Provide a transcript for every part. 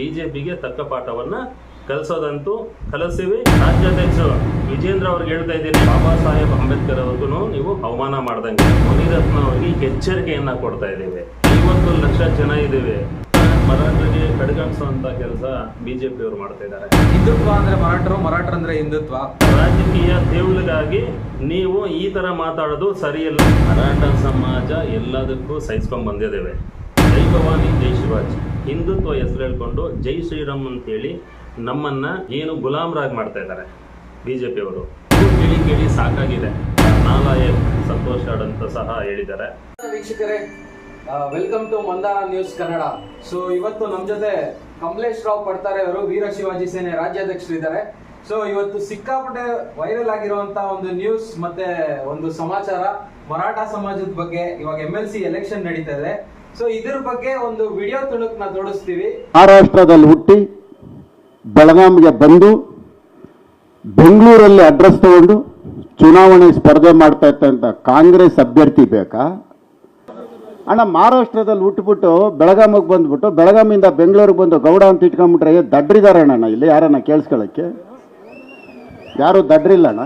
ಬಿಜೆಪಿಗೆ ತಕ್ಕ ಪಾಠವನ್ನ ಕಲಿಸೋದಂತೂ ಕಲಿಸಿವಿ ರಾಜ್ಯಾಧ್ಯಕ್ಷರು. ವಿಜೇಂದ್ರ ಅವ್ರಿಗೆ ಹೇಳ್ತಾ ಇದ್ದೀನಿ ಬಾಬಾ ಸಾಹೇಬ್ ಅಂಬೇಡ್ಕರ್ ಅವ್ರಿಗೂ ನೀವು ಅವಮಾನ ಮಾಡ್ದಂಗೆ. ಮುನಿರತ್ನ ಅವರಿಗೆ ಎಚ್ಚರಿಕೆಯನ್ನ ಕೊಡ್ತಾ ಇದ್ದೀವಿ. ಐವತ್ತು ಲಕ್ಷ ಜನ ಇದ್ದೀವಿ. ಮರಾಠರಿಗೆ ಕಡೆಗಣಿಸುವಂತ ಕೆಲಸ ಬಿಜೆಪಿ ಅವರು ಮಾಡ್ತಾ ಇದ್ದಾರೆ. ಹಿಂದುತ್ವ ಅಂದ್ರೆ ಮರಾಠರು ಮರಾಠರು ಅಂದ್ರೆ ಹಿಂದುತ್ವ. ರಾಜಕೀಯ ದೇವಳಿಗಾಗಿ ನೀವು ಈ ತರ ಮಾತಾಡೋದು ಸರಿಯಲ್ಲ. ಮರಾಠ ಸಮಾಜ ಎಲ್ಲದಕ್ಕೂ ಸಹಿಸ್ಕೊಂಡ್ ಬಂದಿದ್ದೇವೆ. ಜೈ ಭವಾನಿ ಜೈ ಶಿವಾಜಿ. ಹಿಂದುತ್ವ ಹೆಸರು ಹೇಳ್ಕೊಂಡು ಜೈ ಶ್ರೀರಾಮ್ ಅಂತೇಳಿ ನಮ್ಮನ್ನ ಏನು ಗುಲಾಮರಾಗಿ ಮಾಡ್ತಾ ಇದ್ದಾರೆ ಬಿಜೆಪಿ ಅವರು ಕೇಳಿ ಕೇಳಿ ಸಾಕಾಗಿದೆ. ನಾಲಯ ಸಂತೋಷ್ ಅಂತ ಸಹ ಹೇಳಿದ್ದಾರೆ. ವೀಕ್ಷಕರೇ welcome to Mandara news Kannada so ಇವತ್ತು ನಮ್ಮ ಜೊತೆ ಕಮಲೇಶ್ ರಾವ್ ಪಡ್ತಾರೆ ಅವರು, ವೀರ ಶಿವಾಜಿ ಸೇನೆ ರಾಜ್ಯಾಧ್ಯಕ್ಷರಿದ್ದಾರೆ ಸೊ ಇವತ್ತು ಸಿಕ್ಕಾಪಟ್ಟೆ ವೈರಲ್ ಆಗಿರುವಂತ ಒಂದು ನ್ಯೂಸ್ ಮತ್ತೆ ಒಂದು ಸಮಾಚಾರ. ಮರಾಠ ಸಮಾಜದ ಬಗ್ಗೆ ಇವಾಗ ಎಂ ಎಲ್ ಸಿ ಎಲೆಕ್ಷನ್ ನಡೀತಾ ಇದೆ. ಸೊ ಇದ್ರ ಬಗ್ಗೆ ಒಂದು ವಿಡಿಯೋ ತೋರಿಸ್ತೀವಿ. ಮಹಾರಾಷ್ಟ್ರದಲ್ಲಿ ಹುಟ್ಟಿ ಬೆಳಗಾವಿಗೆ ಬಂದು ಬೆಂಗಳೂರಲ್ಲಿ ಅಡ್ರೆಸ್ ತಗೊಂಡು ಚುನಾವಣೆ ಸ್ಪರ್ಧೆ ಮಾಡ್ತಾ ಇತ್ತಂತ ಕಾಂಗ್ರೆಸ್ ಅಭ್ಯರ್ಥಿ ಬೇಕಾ? ಅಣ್ಣ ಮಹಾರಾಷ್ಟ್ರದಲ್ಲಿ ಹುಟ್ಟುಬಿಟ್ಟು ಬೆಳಗಾಮಿಗೆ ಬಂದ್ಬಿಟ್ಟು ಬೆಳಗಾಮಿಂದ ಬೆಂಗಳೂರಿಗೆ ಬಂದು ಗೌಡ ಅಂತ ಇಟ್ಕೊಂಡ್ಬಿಟ್ರೆ ದಡ್ರಿದಾರೆ ಅಣ್ಣ ಇಲ್ಲಿ. ಯಾರನ್ನ ಕೇಳಿಸ್ಕೊಳ್ಳೋಕ್ಕೆ? ಯಾರು ದಡ್ರಿಲ್ಲ ಅಣ್ಣ?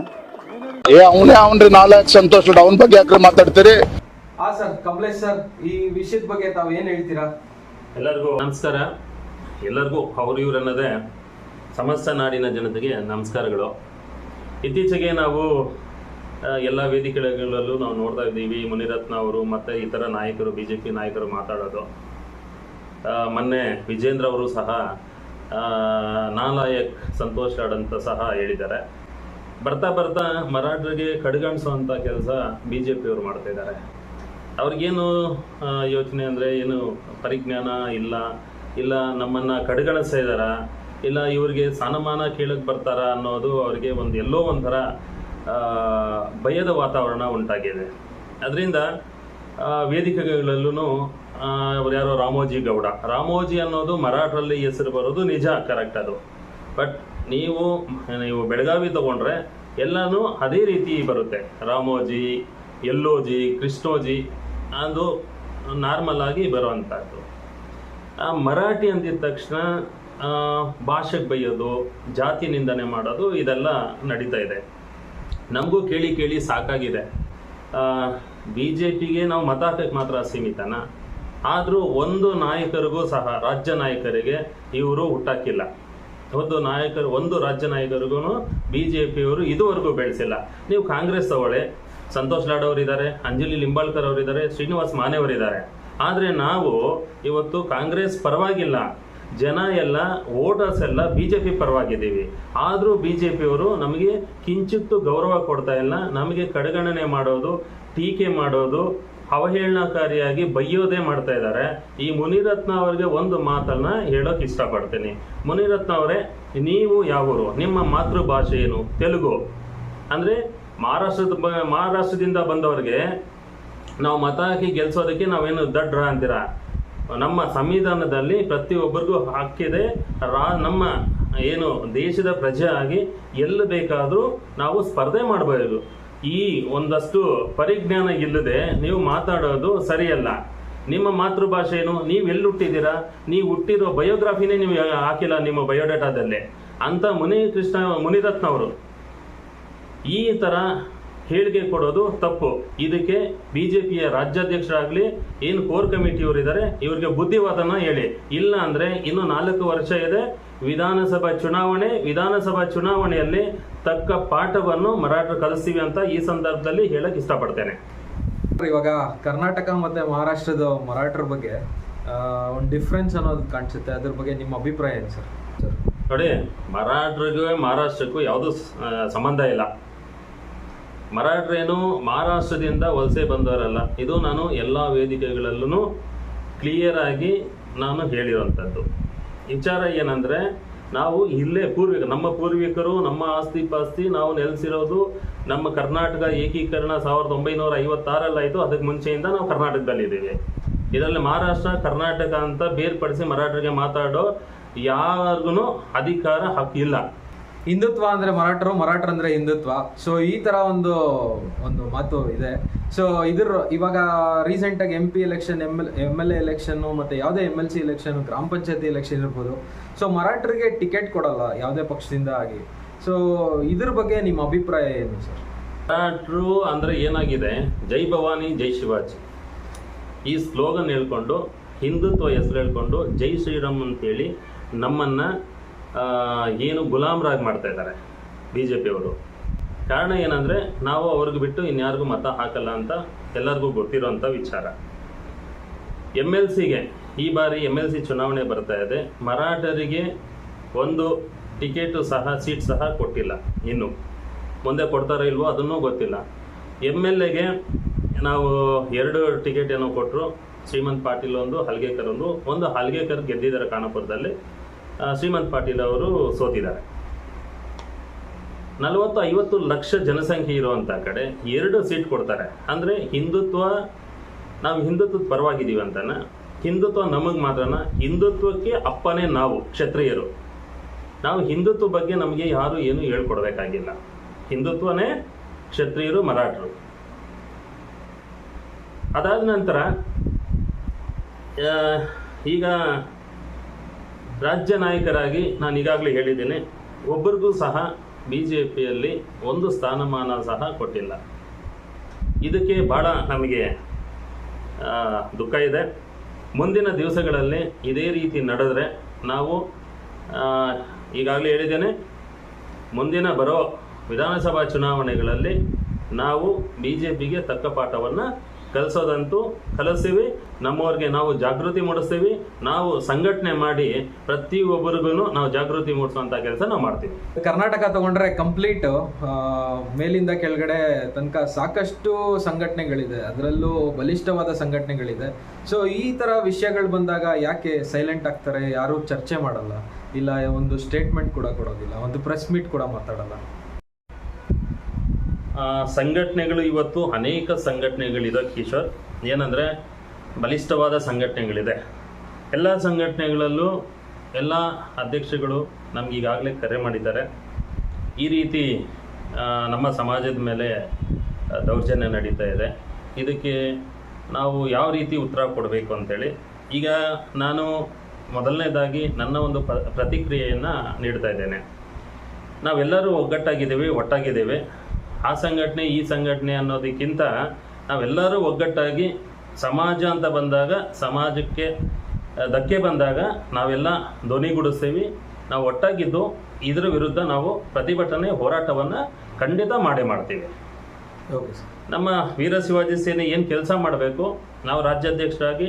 ಏ ಅವನೇ ಅವನ್ರಿ ನಾಲ್ಕು ಸಂತೋಷ್ ಅವನ ಬಗ್ಗೆ ಯಾಕೆ ಮಾತಾಡ್ತೀರಿ? ಹಾ ಸರ್, ಕಮಲೇಶ್ ಸರ್, ಈ ವಿಷಯದ ಬಗ್ಗೆ ತಾವು ಏನ್ ಹೇಳ್ತೀರಾ? ಎಲ್ಲರಿಗೂ ನಮಸ್ಕಾರ. ಎಲ್ಲರಿಗೂ ಅವ್ರ ಇವ್ರು ಅನ್ನೋದೇ ಸಮಸ್ತ ನಾಡಿನ ಜನತೆಗೆ ನಮಸ್ಕಾರಗಳು. ಇತ್ತೀಚೆಗೆ ನಾವು ಎಲ್ಲ ವೇದಿಕೆಗಳಲ್ಲೂ ನಾವು ನೋಡ್ತಾ ಇದ್ದೀವಿ, ಮುನಿರತ್ನ ಅವರು ಮತ್ತು ಇತರ ನಾಯಕರು ಬಿ ಜೆ ಪಿ ನಾಯಕರು ಮಾತಾಡೋದು. ಮೊನ್ನೆ ವಿಜೇಂದ್ರ ಅವರು ಸಹ ನಾಲಾಯಕ್ ಸಂತೋಷ್ ಅಂತ ಸಹ ಹೇಳಿದ್ದಾರೆ. ಬರ್ತಾ ಬರ್ತಾ ಮರಾಠರಿಗೆ ಕಡೆಗಣಿಸುವಂಥ ಕೆಲಸ ಬಿ ಜೆ ಪಿಯವರು ಮಾಡ್ತಾ ಇದ್ದಾರೆ. ಅವ್ರಿಗೇನು ಯೋಚನೆ ಅಂದರೆ ಏನು ಪರಿಜ್ಞಾನ ಇಲ್ಲ? ಇಲ್ಲ ನಮ್ಮನ್ನು ಕಡೆಗಣಿಸ್ತಾ ಇದ್ದಾರಾ? ಇಲ್ಲ ಇವ್ರಿಗೆ ಸ್ಥಾನಮಾನ ಕೇಳಕ್ಕೆ ಬರ್ತಾರ ಅನ್ನೋದು ಅವ್ರಿಗೆ ಒಂದು ಎಲ್ಲೋ ಒಂಥರ ಭಯದ ವಾತಾವರಣ ಉಂಟಾಗಿದೆ. ಅದರಿಂದ ವೇದಿಕೆಗಳಲ್ಲೂ ಅವ್ರು ಯಾರೋ ರಾಮೋಜಿ ಗೌಡ. ರಾಮೋಜಿ ಅನ್ನೋದು ಮರಾಠರಲ್ಲಿ ಹೆಸರು ಬರೋದು ನಿಜ ಕರೆಕ್ಟ್ ಅದು. ಬಟ್ ನೀವು ನೀವು ಬೆಳಗಾವಿ ತಗೊಂಡ್ರೆ ಎಲ್ಲನೂ ಅದೇ ರೀತಿ ಬರುತ್ತೆ. ರಾಮೋಜಿ ಎಲ್ಲೋಜಿ ಕೃಷ್ಣೋಜಿ. ಅದು ನಾರ್ಮಲ್ ಆಗಿ ಬರುವಂಥದ್ದು ಮರಾಠಿ ಅಂದಿದ ತಕ್ಷಣ ಭಾಷೆಗೆ ಬೈಯೋದು, ಜಾತಿ ನಿಂದನೆ ಮಾಡೋದು, ಇದೆಲ್ಲ ನಡೀತಾ ಇದೆ. ನಮಗೂ ಕೇಳಿ ಕೇಳಿ ಸಾಕಾಗಿದೆ. ಬಿ ಜೆ ಪಿಗೆ ನಾವು ಮತ ಹಾಕಕ್ಕೆ ಮಾತ್ರ ಸೀಮಿತನ? ಆದರೂ ಒಂದು ನಾಯಕರಿಗೂ ಸಹ, ರಾಜ್ಯ ನಾಯಕರಿಗೆ ಇವರು ಹುಟ್ಟಾಕಿಲ್ಲ. ಒಂದು ನಾಯಕರು, ಒಂದು ರಾಜ್ಯ ನಾಯಕರಿಗೂ ಬಿ ಜೆ ಪಿಯವರು ಇದುವರೆಗೂ ಬೆಳೆಸಿಲ್ಲ. ನೀವು ಕಾಂಗ್ರೆಸ್ ತಗೊಳ್ಳಿ ಸಂತೋಷ್ ಲಾಡ್ ಅವರಿದ್ದಾರೆ, ಅಂಜಲಿ ಲಿಂಬಾಳ್ಕರ್ ಅವರಿದ್ದಾರೆ, ಶ್ರೀನಿವಾಸ್ ಮಾನೆ ಅವರಿದ್ದಾರೆ. ಆದರೆ ನಾವು ಇವತ್ತು ಕಾಂಗ್ರೆಸ್ ಪರವಾಗಿಲ್ಲ. ಜನ ಎಲ್ಲ ವೋಟರ್ಸ್ ಎಲ್ಲ ಬಿ ಜೆ ಪಿ ಪರವಾಗಿದ್ದೀವಿ. ಆದರೂ ಬಿ ಜೆ ಪಿಯವರು ನಮಗೆ ಕಿಂಚಿತ್ತು ಗೌರವ ಕೊಡ್ತಾ ಇಲ್ಲ. ನಮಗೆ ಕಡೆಗಣನೆ ಮಾಡೋದು, ಟೀಕೆ ಮಾಡೋದು, ಅವಹೇಳನಕಾರಿಯಾಗಿ ಬೈಯೋದೇ ಮಾಡ್ತಾ ಇದ್ದಾರೆ. ಈ ಮುನಿರತ್ನ ಅವರಿಗೆ ಒಂದು ಮಾತನ್ನ ಹೇಳೋಕೆ ಇಷ್ಟಪಡ್ತೀನಿ. ಮುನಿರತ್ನ ಅವರೇ, ನೀವು ಯಾವರು? ನಿಮ್ಮ ಮಾತೃಭಾಷೆ ಏನು? ತೆಲುಗು. ಅಂದರೆ ಮಹಾರಾಷ್ಟ್ರದ ಮಹಾರಾಷ್ಟ್ರದಿಂದ ಬಂದವರಿಗೆ ನಾವು ಮತ ಹಾಕಿ ಗೆಲ್ಸೋದಕ್ಕೆ ನಾವೇನು ದಡ್ರ ಅಂತೀರಾ? ನಮ್ಮ ಸಂವಿಧಾನದಲ್ಲಿ ಪ್ರತಿಯೊಬ್ಬರಿಗೂ ಹಕ್ಕಿದೆ ರಾ, ನಮ್ಮ ಏನು ದೇಶದ ಪ್ರಜೆ ಆಗಿ ಎಲ್ಲಿ ಬೇಕಾದರೂ ನಾವು ಸ್ಪರ್ಧೆ ಮಾಡಬಹುದು ಈ ಒಂದಷ್ಟು ಪರಿಜ್ಞಾನ ಇಲ್ಲದೆ ನೀವು ಮಾತಾಡೋದು ಸರಿಯಲ್ಲ. ನಿಮ್ಮ ಮಾತೃಭಾಷೆ ಏನು? ನೀವು ಎಲ್ಲಿ ಹುಟ್ಟಿದ್ದೀರಾ? ನೀವು ಹುಟ್ಟಿರೋ ಬಯೋಗ್ರಫಿನೇ ನೀವು ಹಾಕಿಲ್ಲ ನಿಮ್ಮ ಬಯೋಡೇಟಾದಲ್ಲಿ ಅಂತ ಮುನಿ ಕೃಷ್ಣ ಮುನಿರತ್ನ ಅವರು ಈ ಥರ ಹೇಳಿಕೆ ಕೊಡೋದು ತಪ್ಪು. ಇದಕ್ಕೆ ಬಿ ಜೆ ಪಿಯ ರಾಜ್ಯಾಧ್ಯಕ್ಷರಾಗಲಿ ಏನು ಕೋರ್ ಕಮಿಟಿಯವರು ಇದ್ದಾರೆ ಇವರಿಗೆ ಬುದ್ಧಿವಾದನ ಹೇಳಿ. ಇಲ್ಲ ಅಂದರೆ ಇನ್ನು ನಾಲ್ಕು ವರ್ಷ ಇದೆ ವಿಧಾನಸಭಾ ಚುನಾವಣೆ ವಿಧಾನಸಭಾ ಚುನಾವಣೆಯಲ್ಲಿ ತಕ್ಕ ಪಾಠವನ್ನು ಮರಾಠರು ಕಲಿಸ್ತೀವಿ ಅಂತ ಈ ಸಂದರ್ಭದಲ್ಲಿ ಹೇಳಕ್ಕೆ ಇಷ್ಟಪಡ್ತೇನೆ. ಇವಾಗ ಕರ್ನಾಟಕ ಮತ್ತು ಮಹಾರಾಷ್ಟ್ರದ ಮರಾಠರ ಬಗ್ಗೆ ಒಂದು ಡಿಫ್ರೆನ್ಸ್ ಅನ್ನೋದು ಕಾಣಿಸುತ್ತೆ. ಅದ್ರ ಬಗ್ಗೆ ನಿಮ್ಮ ಅಭಿಪ್ರಾಯ ಏನು ಸರ್? ಸರ್ ನೋಡಿ ಮರಾಠರಿಗೂ ಮಹಾರಾಷ್ಟ್ರಕ್ಕೂ ಯಾವುದೂ ಸಂಬಂಧ ಇಲ್ಲ. ಮರಾಠರೇನು ಮಹಾರಾಷ್ಟ್ರದಿಂದ ವಲಸೆ ಬಂದವರಲ್ಲ, ಇದು ನಾನು ಎಲ್ಲ ವೇದಿಕೆಗಳಲ್ಲೂ ಕ್ಲಿಯರ್ ಆಗಿ ನಾನು ಹೇಳಿರುವಂಥದ್ದು ವಿಚಾರ ಏನಂದರೆ, ನಾವು ಇಲ್ಲೇ ಪೂರ್ವಿಕ, ನಮ್ಮ ಪೂರ್ವಿಕರು, ನಮ್ಮ ಆಸ್ತಿ ಪಾಸ್ತಿ, ನಾವು ನೆಲೆಸಿರೋದು ನಮ್ಮ ಕರ್ನಾಟಕ ಏಕೀಕರಣ ಸಾವಿರದ ಒಂಬೈನೂರ ಐವತ್ತಾರಲ್ಲಿ ಆಯಿತು ಅದಕ್ಕೆ ಮುಂಚೆಯಿಂದ ನಾವು ಕರ್ನಾಟಕದಲ್ಲಿದ್ದೀವಿ. ಇದರಲ್ಲಿ ಮಹಾರಾಷ್ಟ್ರ, ಕರ್ನಾಟಕ ಅಂತ ಬೇರ್ಪಡಿಸಿ ಮರಾಠರಿಗೆ ಮಾತಾಡೋ ಯಾರಿಗೂ ಅಧಿಕಾರ ಹಕ್ಕಿಲ್ಲ. ಹಿಂದುತ್ವ ಅಂದ್ರೆ ಮರಾಠರು ಮರಾಠರು ಅಂದ್ರೆ ಹಿಂದುತ್ವ. ಸೊ ಈ ತರ ಒಂದು ಒಂದು ಮಾತು ಇದೆ. ಸೊ ಇದ್ರ, ಇವಾಗ ರೀಸೆಂಟ್ ಆಗಿ M P election M L M L A election ಮತ್ತೆ ಯಾವುದೇ ಎಂ ಎಲ್ ಸಿ ಎಲೆಕ್ಷನ್ ಗ್ರಾಮ ಪಂಚಾಯತಿ ಎಲೆಕ್ಷನ್ ಇರ್ಬೋದು. ಸೊ ಮರಾಠರಿಗೆ ಟಿಕೆಟ್ ಕೊಡಲ್ಲ ಯಾವುದೇ ಪಕ್ಷದಿಂದ ಆಗಿ. ಸೊ ಇದ್ರ ಬಗ್ಗೆ ನಿಮ್ಮ ಅಭಿಪ್ರಾಯ ಏನು ಸರ್ ಮರಾಠರು ಅಂದ್ರೆ ಏನಾಗಿದೆ? ಜೈ ಭವಾನಿ, ಜೈ ಶಿವಾಜಿ. ಈ ಸ್ಲೋಗನ್ ಹೇಳ್ಕೊಂಡು, ಹಿಂದುತ್ವ ಹೆಸರು ಹೇಳ್ಕೊಂಡು ಜೈ ಶ್ರೀರಾಮ್ ಅಂತೇಳಿ ನಮ್ಮನ್ನ ಏನು ಗುಲಾಮರಾಗಿ ಮಾಡ್ತಾ ಇದ್ದಾರೆ ಬಿ ಜೆ ಪಿಯವರು ಕಾರಣ ಏನಂದರೆ, ನಾವು ಅವ್ರಿಗೆ ಬಿಟ್ಟು ಇನ್ಯಾರಿಗೂ ಮತ ಹಾಕಲ್ಲ ಅಂತ ಎಲ್ಲರಿಗೂ ಗೊತ್ತಿರೋಂಥ ವಿಚಾರ. ಎಂ ಎಲ್ ಸಿಗೆ ಈ ಬಾರಿ ಎಂ ಎಲ್ ಸಿ ಚುನಾವಣೆ ಬರ್ತಾ ಇದೆ. ಮರಾಠರಿಗೆ ಒಂದು ಟಿಕೆಟು ಸಹ, ಸೀಟ್ ಸಹ ಕೊಟ್ಟಿಲ್ಲ ಇನ್ನು. ಮುಂದೆ ಕೊಡ್ತಾರೋ ಇಲ್ವೋ ಅದನ್ನೂ ಗೊತ್ತಿಲ್ಲ. ಎಂ ಎಲ್ ಎಗೆ ನಾವು ಎರಡು ಟಿಕೆಟ್ ಏನೋ ಕೊಟ್ಟರು ಶ್ರೀಮಂತ್ ಪಾಟೀಲ್ ಒಂದು, ಹಲ್ಗೇಕರ್ ಒಂದು. ಒಂದು ಹಲ್ಗೇಕರ್ ಗೆದ್ದಿದ್ದಾರೆ ಖಾನಾಪುರದಲ್ಲಿ ಶ್ರೀಮಂತ್ ಪಾಟೀಲ್ ಅವರು ಸೋತಿದ್ದಾರೆ. ನಲವತ್ತು ಐವತ್ತು ಲಕ್ಷ ಜನಸಂಖ್ಯೆ ಇರುವಂಥ ಕಡೆ ಎರಡು ಸೀಟ್ ಕೊಡ್ತಾರೆ. ಅಂದರೆ ಹಿಂದುತ್ವ, ನಾವು ಹಿಂದುತ್ವದ ಪರವಾಗಿದ್ದೀವಿ ಅಂತಾನ, ಹಿಂದುತ್ವ ನಮಗೆ ಮಾತ್ರನ, ಹಿಂದುತ್ವಕ್ಕೆ ಅಪ್ಪನೇ ನಾವು, ಕ್ಷತ್ರಿಯರು. ನಾವು ಹಿಂದುತ್ವ ಬಗ್ಗೆ ನಮಗೆ ಯಾರು ಏನು ಹೇಳ್ಕೊಡ್ಬೇಕಾಗಿಲ್ಲ. ಹಿಂದುತ್ವನೇ ಕ್ಷತ್ರಿಯರು, ಮರಾಠರು. ಅದಾದ ನಂತರ ಈಗ ರಾಜ್ಯ ನಾಯಕರಾಗಿ ನಾನು ಈಗಾಗಲೇ ಹೇಳಿದ್ದೇನೆ, ಒಬ್ಬರಿಗೂ ಸಹ ಬಿ ಜೆ ಪಿಯಲ್ಲಿ ಒಂದು ಸ್ಥಾನಮಾನ ಸಹ ಕೊಟ್ಟಿಲ್ಲ. ಇದಕ್ಕೆ ಭಾಳ ನಮಗೆ ದುಃಖ ಇದೆ. ಮುಂದಿನ ದಿವಸಗಳಲ್ಲಿ ಇದೇ ರೀತಿ ನಡೆದರೆ ನಾವು ಈಗಾಗಲೇ ಹೇಳಿದ್ದೇನೆ, ಮುಂದಿನ ಬರೋ ವಿಧಾನಸಭಾ ಚುನಾವಣೆಗಳಲ್ಲಿ ನಾವು ಬಿ ಜೆ ಪಿಗೆ ತಕ್ಕ ಪಾಠವನ್ನು ಕಲಿಸೋದಂತೂ ಕಲಿಸ್ತೀವಿ. ನಮ್ಮವ್ರಿಗೆ ನಾವು ಜಾಗೃತಿ ಮೂಡಿಸ್ತೀವಿ. ನಾವು ಸಂಘಟನೆ ಮಾಡಿ ಪ್ರತಿಯೊಬ್ಬರಿಗೂ ನಾವು ಜಾಗೃತಿ ಮೂಡಿಸುವಂಥ ಕೆಲಸ ನಾವು ಮಾಡ್ತೀವಿ. ಕರ್ನಾಟಕ ತಗೊಂಡ್ರೆ ಕಂಪ್ಲೀಟ್ ಮೇಲಿಂದ ಕೆಳಗಡೆ ತನಕ ಸಾಕಷ್ಟು ಸಂಘಟನೆಗಳಿದೆ. ಅದರಲ್ಲೂ ಬಲಿಷ್ಠವಾದ ಸಂಘಟನೆಗಳಿದೆ. ಸೊ ಈ ತರ ವಿಷಯಗಳು ಬಂದಾಗ ಯಾಕೆ ಸೈಲೆಂಟ್ ಆಗ್ತಾರೆ? ಯಾರು ಚರ್ಚೆ ಮಾಡಲ್ಲ. ಇಲ್ಲ, ಒಂದು ಸ್ಟೇಟ್ಮೆಂಟ್ ಕೂಡ ಕೊಡೋದಿಲ್ಲ. ಒಂದು ಪ್ರೆಸ್ ಮೀಟ್ ಕೂಡ ಮಾತಾಡಲ್ಲ. ಸಂಘಟನೆಗಳು ಇವತ್ತು ಅನೇಕ ಸಂಘಟನೆಗಳಿದೆ ಕಿಶೋರ್. ಏನಂದರೆ ಬಲಿಷ್ಠವಾದ ಸಂಘಟನೆಗಳಿದೆ. ಎಲ್ಲ ಸಂಘಟನೆಗಳಲ್ಲೂ ಎಲ್ಲ ಅಧ್ಯಕ್ಷಗಳು ನಮಗೀಗಾಗಲೇ ಕರೆ ಮಾಡಿದ್ದಾರೆ. ಈ ರೀತಿ ನಮ್ಮ ಸಮಾಜದ ಮೇಲೆ ದೌರ್ಜನ್ಯ ನಡೀತಾ ಇದೆ. ಇದಕ್ಕೆ ನಾವು ಯಾವ ರೀತಿ ಉತ್ತರ ಕೊಡಬೇಕು ಅಂತೇಳಿ, ಈಗ ನಾನು ಮೊದಲನೇದಾಗಿ ನನ್ನ ಒಂದು ಪ್ರತಿಕ್ರಿಯೆಯನ್ನು ನೀಡ್ತಾ ಇದ್ದೇನೆ. ನಾವೆಲ್ಲರೂ ಒಗ್ಗಟ್ಟಾಗಿದ್ದೀವಿ, ಒಟ್ಟಾಗಿದ್ದೇವೆ. ಆ ಸಂಘಟನೆ ಈ ಸಂಘಟನೆ ಅನ್ನೋದಕ್ಕಿಂತ ನಾವೆಲ್ಲರೂ ಒಗ್ಗಟ್ಟಾಗಿ ಸಮಾಜ ಅಂತ ಬಂದಾಗ ಸಮಾಜಕ್ಕೆ ಧಕ್ಕೆ ಬಂದಾಗ ನಾವೆಲ್ಲ ಧ್ವನಿಗೂಡಿಸ್ತೀವಿ ನಾವು ಒಟ್ಟಾಗಿದ್ದು ಇದರ ವಿರುದ್ಧ ನಾವು ಪ್ರತಿಭಟನೆ ಹೋರಾಟವನ್ನು ಖಂಡಿತ ಮಾಡೇ ಮಾಡ್ತೀವಿ. Okay sir. ನಮ್ಮ ವೀರ ಶಿವಾಜಿ ಸೇನೆ ಏನು ಕೆಲಸ ಮಾಡಬೇಕು ನಾವು ರಾಜ್ಯಾಧ್ಯಕ್ಷರಾಗಿ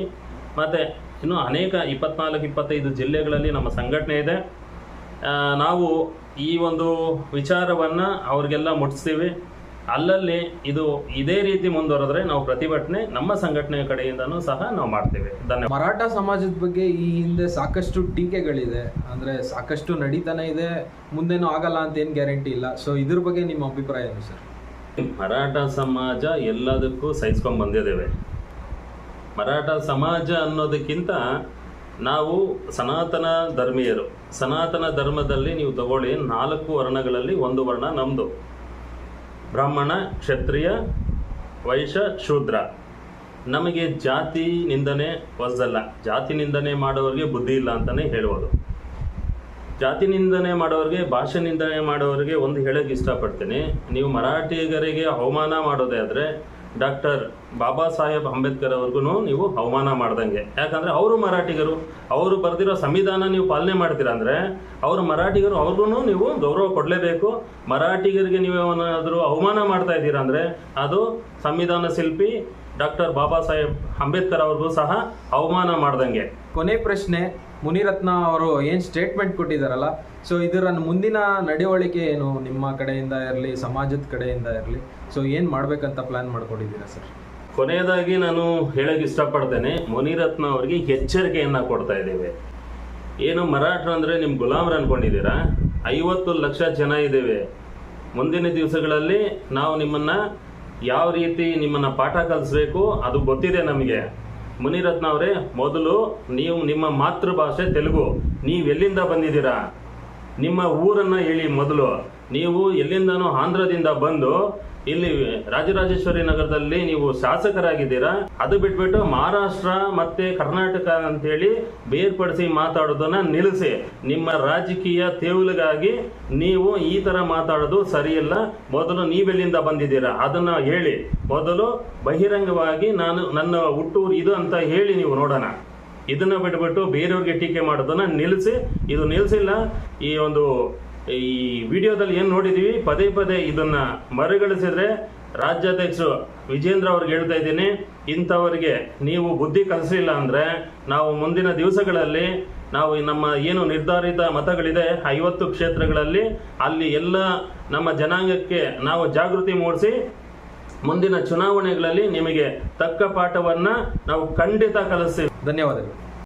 ಮತ್ತು ಇನ್ನು ಅನೇಕ ಇಪ್ಪತ್ನಾಲ್ಕು ಇಪ್ಪತ್ತೈದು ಜಿಲ್ಲೆಗಳಲ್ಲಿ ನಮ್ಮ ಸಂಘಟನೆ ಇದೆ. ನಾವು ಈ ಒಂದು ವಿಚಾರವನ್ನು ಅವ್ರಿಗೆಲ್ಲ ಮುಟ್ಟಿಸ್ತೀವಿ ಅಲ್ಲಲ್ಲಿ ಇದು ಇದೇ ರೀತಿ ಮುಂದುವರೆದ್ರೆ ನಾವು ಪ್ರತಿಭಟನೆ ನಮ್ಮ ಸಂಘಟನೆಯ ಕಡೆಯಿಂದನೂ ಸಹ ನಾವು ಮಾಡ್ತೇವೆ. ಧನ್ಯವಾದ. ಮರಾಠ ಸಮಾಜದ ಬಗ್ಗೆ ಈ ಹಿಂದೆ ಸಾಕಷ್ಟು ಟೀಕೆಗಳಿದೆ. ಅಂದರೆ ಸಾಕಷ್ಟು ನಡೀತಾನೆ ಇದೆ ಮುಂದೇನೂ ಆಗಲ್ಲ ಅಂತ ಏನು ಗ್ಯಾರಂಟಿ ಇಲ್ಲ. ಸೊ ಇದ್ರ ಬಗ್ಗೆ ನಿಮ್ಮ ಅಭಿಪ್ರಾಯ ಏನು ಸರ್? ಮರಾಠ ಸಮಾಜ ಎಲ್ಲದಕ್ಕೂ ಸಹಿಸ್ಕೊಂಡು ಬಂದಿದ್ದೇವೆ. ಮರಾಠ ಸಮಾಜ ಅನ್ನೋದಕ್ಕಿಂತ ನಾವು ಸನಾತನ ಧರ್ಮೀಯರು. ಸನಾತನ ಧರ್ಮದಲ್ಲಿ ನೀವು ತಗೊಳ್ಳಿ, ನಾಲ್ಕು ವರ್ಣಗಳಲ್ಲಿ ಒಂದು ವರ್ಣ ನಮ್ಮದು ಬ್ರಾಹ್ಮಣ, ಕ್ಷತ್ರಿಯ ವೈಶ್ಯ ಶೂದ್ರ. ನಮಗೆ ಜಾತಿ ನಿಂದನೆ ಹೊಸದಲ್ಲ. ಜಾತಿ ನಿಂದನೆ ಮಾಡೋರಿಗೆ ಬುದ್ಧಿ ಇಲ್ಲ ಅಂತಲೇ ಹೇಳುವುದು ಜಾತಿ ನಿಂದನೆ ಮಾಡೋರಿಗೆ ಭಾಷೆ ನಿಂದನೆ ಮಾಡೋರಿಗೆ ಒಂದು ಹೇಳಕ್ಕೆ ಇಷ್ಟಪಡ್ತೀನಿ. ನೀವು ಮರಾಠಿಗರಿಗೆ ಅವಮಾನ ಮಾಡೋದೇ ಆದರೆ ಡಾಕ್ಟರ್ ಬಾಬಾ ಸಾಹೇಬ್ ಅಂಬೇಡ್ಕರ್ ಅವ್ರಿಗೂ ನೀವು ಅವಮಾನ ಮಾಡ್ದಂಗೆ. ಯಾಕಂದರೆ ಅವರು ಮರಾಠಿಗರು, ಅವರು ಬರೆದಿರೋ ಸಂವಿಧಾನ ನೀವು ಪಾಲನೆ ಮಾಡ್ತೀರಾ ಅಂದರೆ, ಅವರು ಮರಾಠಿಗರು ಅವ್ರಿಗೂ ನೀವು ಗೌರವ ಕೊಡಲೇಬೇಕು. ಮರಾಠಿಗರಿಗೆ ನೀವು ಏನಾದರೂ ಅವಮಾನ ಮಾಡ್ತಾ ಇದ್ದೀರಾ ಅಂದರೆ, ಅದು ಸಂವಿಧಾನ ಶಿಲ್ಪಿ ಡಾಕ್ಟರ್ ಬಾಬಾ ಸಾಹೇಬ್ ಅಂಬೇಡ್ಕರ್ ಅವ್ರಿಗೂ ಸಹ ಅವಮಾನ ಮಾಡ್ದಂಗೆ. ಕೊನೆ ಪ್ರಶ್ನೆ, ಮುನಿರತ್ನ ಅವರು ಏನು ಸ್ಟೇಟ್ಮೆಂಟ್ ಕೊಟ್ಟಿದ್ದಾರಲ್ಲ ಸೊ ಇದರ ಮುಂದಿನ ನಡವಳಿಕೆ ಏನು? ನಿಮ್ಮ ಕಡೆಯಿಂದ ಇರಲಿ, ಸಮಾಜದ ಕಡೆಯಿಂದ ಇರಲಿ. ಸೊ ಏನು ಮಾಡಬೇಕಂತ ಪ್ಲಾನ್ ಮಾಡ್ಕೊಂಡಿದ್ದೀರಾ ಸರ್ ಕೊನೆಯದಾಗಿ ನಾನು ಹೇಳಕ್ಕೆ ಇಷ್ಟಪಡ್ತೇನೆ, ಮುನಿರತ್ನ ಅವರಿಗೆ ಎಚ್ಚರಿಕೆಯನ್ನು ಕೊಡ್ತಾ ಇದ್ದೇವೆ. ಏನು ಮರಾಠ ಅಂದರೆ ನಿಮ್ಮ ಗುಲಾಮರು ಅಂದ್ಕೊಂಡಿದ್ದೀರಾ ಐವತ್ತು ಲಕ್ಷ ಜನ ಇದ್ದೇವೆ. ಮುಂದಿನ ದಿವಸಗಳಲ್ಲಿ ನಾವು ನಿಮ್ಮನ್ನು ಯಾವ ರೀತಿ ನಿಮ್ಮನ್ನು ಪಾಠ ಕಲಿಸ್ಬೇಕು, ಅದು ಗೊತ್ತಿದೆ ನಮಗೆ. ಮುನಿರತ್ನ ಅವರೇ, ಮೊದಲು ನೀವು ನಿಮ್ಮ ಮಾತೃಭಾಷೆ ತೆಲುಗು. ನೀವು ಎಲ್ಲಿಂದ ಬಂದಿದ್ದೀರಾ? ನಿಮ್ಮ ಊರನ್ನ ಹೇಳಿ ಮೊದಲು. ನೀವು ಎಲ್ಲಿಂದನೋ ಆಂಧ್ರದಿಂದ ಬಂದು, ಇಲ್ಲಿ ರಾಜರಾಜೇಶ್ವರಿ ನಗರದಲ್ಲಿ ನೀವು ಶಾಸಕರಾಗಿದ್ದೀರಾ? ಅದು ಬಿಟ್ಬಿಟ್ಟು ಮಹಾರಾಷ್ಟ್ರ ಮತ್ತೆ ಕರ್ನಾಟಕ ಅಂತೇಳಿ ಬೇರ್ಪಡಿಸಿ ಮಾತಾಡೋದನ್ನ ನಿಲ್ಲಿಸಿ. ನಿಮ್ಮ ರಾಜಕೀಯ ತೇವಲಿಗಾಗಿ ನೀವು ಈ ತರ ಮಾತಾಡೋದು ಸರಿಯಿಲ್ಲ. ಮೊದಲು ನೀವೆಲ್ಲಿಂದ ಬಂದಿದ್ದೀರಾ? ಅದನ್ನ ಹೇಳಿ. ಮೊದಲು ಬಹಿರಂಗವಾಗಿ ನಾನು ನನ್ನ ಹುಟ್ಟೂರು ಇದು ಅಂತ ಹೇಳಿ ನೀವು ನೋಡೋಣ. ಇದನ್ನ ಬಿಟ್ಬಿಟ್ಟು ಬೇರೆಯವ್ರಿಗೆ ಟೀಕೆ ಮಾಡೋದನ್ನ ನಿಲ್ಲಿಸಿ ಇದು ನಿಲ್ಲಿಸಿಲ್ಲ ಈ ಒಂದು, ಈ ವಿಡಿಯೋದಲ್ಲಿ ಏನು ನೋಡಿದ್ದೀವಿ ಪದೇ ಪದೇ ಇದನ್ನ ಮರುಗಳಿಸಿದ್ರೆ ರಾಜ್ಯಾಧ್ಯಕ್ಷರು ವಿಜೇಂದ್ರ ಅವ್ರಿಗೆ ಹೇಳ್ತಾ ಇದ್ದೀನಿ, ಇಂಥವರಿಗೆ ನೀವು ಬುದ್ಧಿ ಕಲಿಸಲಿಲ್ಲ ಅಂದ್ರೆ ನಾವು ಮುಂದಿನ ದಿವಸಗಳಲ್ಲಿ ನಾವು ನಮ್ಮ ಏನು ನಿರ್ಧಾರಿತ ಮತಗಳಿದೆ, ಐವತ್ತು ಕ್ಷೇತ್ರಗಳಲ್ಲಿ ಅಲ್ಲಿ ಎಲ್ಲ ನಮ್ಮ ಜನಾಂಗಕ್ಕೆ ನಾವು ಜಾಗೃತಿ ಮೂಡಿಸಿ ಮುಂದಿನ ಚುನಾವಣೆಗಳಲ್ಲಿ ನಿಮಗೆ ತಕ್ಕ ಪಾಠವನ್ನ ನಾವು ಖಂಡಿತ ಕಲಿಸ್ತೀವಿ. ಧನ್ಯವಾದಗಳು.